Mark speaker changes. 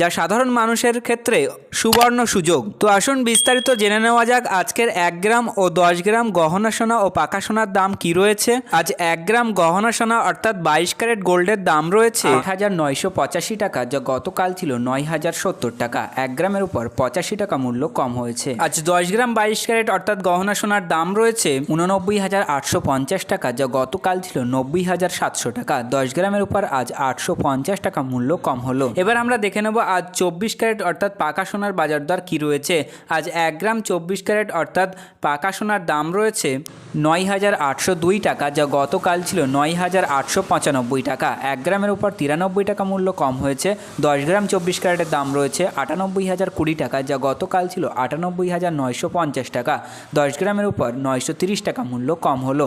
Speaker 1: যা সাধারণ মানুষের ক্ষেত্রে সুবর্ণ সুযোগ। তো আসুন বিস্তারিত জেনে নেওয়া যাক আজকের এক গ্রাম ও দশ গ্রাম গহনা সোনা ও পাকা সোনার দাম কি রয়েছে। আজ এক গ্রাম গহনা সোনা অর্থাৎ বাইশ ক্যারেট গোল্ডের দাম রয়েছে আট হাজার নয়শো পঁচাশি টাকা, যা গতকাল ছিল নয় হাজার সত্তর টাকা। এক গ্রামের উপর পঁচাশি টাকা মূল্য কম হয়েছে। আজ দশ গ্রাম বাইশ ক্যারেট অর্থাৎ গহনা সোনার দাম রয়েছে উননব্বই হাজার আটশো পঞ্চাশ টাকা, যা গতকাল ছিল নব্বই হাজার সাতশো টাকা। দশ গ্রামের উপর আজ আটশো পঞ্চাশ টাকা মূল্য কম হলো। এবার আমরা দেখে নেব আজ চব্বিশ ক্যারেট অর্থাৎ পাকা সোনার বাজার দর কী রয়েছে? আজ এক গ্রাম চব্বিশ ক্যারেট অর্থাৎ পাকা সোনার দাম রয়েছে নয় হাজার আটশো দুই টাকা, যা গতকাল ছিল নয় হাজার আটশো পঁচানব্বই টাকা। এক গ্রামের উপর তিরানব্বই টাকা মূল্য কম হয়েছে, দশ গ্রাম চব্বিশ ক্যারেটের দাম রয়েছে আটানব্বই হাজার কুড়ি টাকা, যা গতকাল ছিল আটানব্বই হাজার নয়শো পঞ্চাশ টাকা। দশ গ্রামের উপর নয়শো তিরিশ টাকা মূল্য কম হলো।